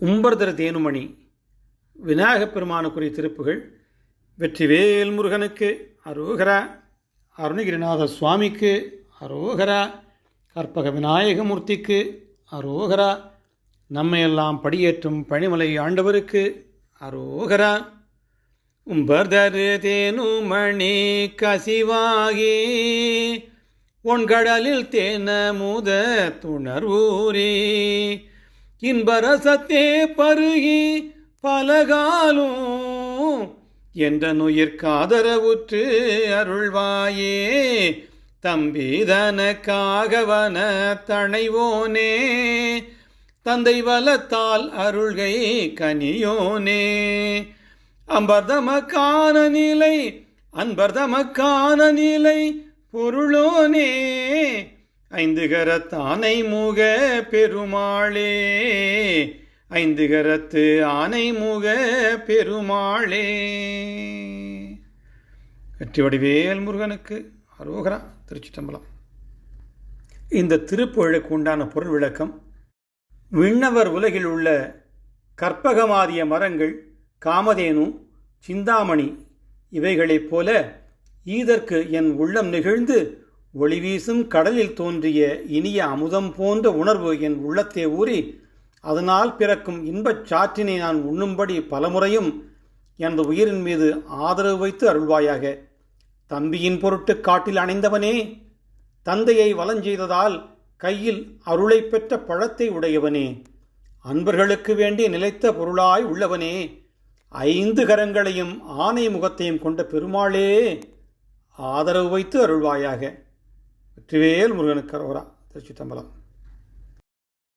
உம்பர்தர தேனுமணி விநாயகப் பெருமானுக்குரிய திருப்புகள் வெற்றிவேல் முருகனுக்கு அரோகரா அருணகிரிநாத சுவாமிக்கு அரோகரா கற்பக விநாயகமூர்த்திக்கு அரோகரா நம்மையெல்லாம் படியேற்றும் பணிமலை ஆண்டவருக்கு அரோகரா. உம்பர்தரு தேனுமணி கசிவாகி ஒன்கடலில் தேன முத துணர்வூரே இன்பரசத்தே பருகி பலகாலும் என்ற நுயிர்காதரவுற்று அருள்வாயே. தம்பிதனக்காகவன தணைவோனே. தந்தை வலத்தால் அருள்கை கனியோனே. அம்பர்தமக்கான நிலை அன்பர்தமக்கான நிலை பொருளோனே. ஐந்து கரத்தானை முக பெருமாளே. ஐந்து கரத்து ஆனை முக பெருமாளே. வெற்றி வடிவேல் முருகனுக்கு அரோகரா திருச்சிட்டம்பலம் இந்த திருப்புகழுக்கு உண்டான பொருள் விளக்கம் விண்ணவர் உலகில் உள்ள கற்பகமாதிய மரங்கள் காமதேனு சிந்தாமணி இவைகளைப் போல ஈதற்கு என் உள்ளம் நிகழ்ந்து ஒளி வீசும் கடலில் தோன்றிய இனிய அமுதம் போன்ற உணர்வு என் உள்ளத்தே ஊறி அதனால் பிறக்கும் இன்பச் சாற்றினை நான் உண்ணும்படி பலமுறையும் எனது உயிரின் மீது ஆதரவு வைத்து அருள்வாயாக. தம்பியின் பொருட்டு காட்டில் அணைந்தவனே தந்தையை வலஞ்செய்ததால் கையில் அருளை பெற்ற பழத்தை உடையவனே. அன்பர்களுக்கு வேண்டி நிலைத்த பொருளாய் உள்ளவனே ஐந்து கரங்களையும் ஆணை முகத்தையும் கொண்ட பெருமாளே ஆதரவு வைத்து அருள்வாயாக. வெற்றிவேல் முருகனுக்கு அரோரா திருச்சி தம்பலம்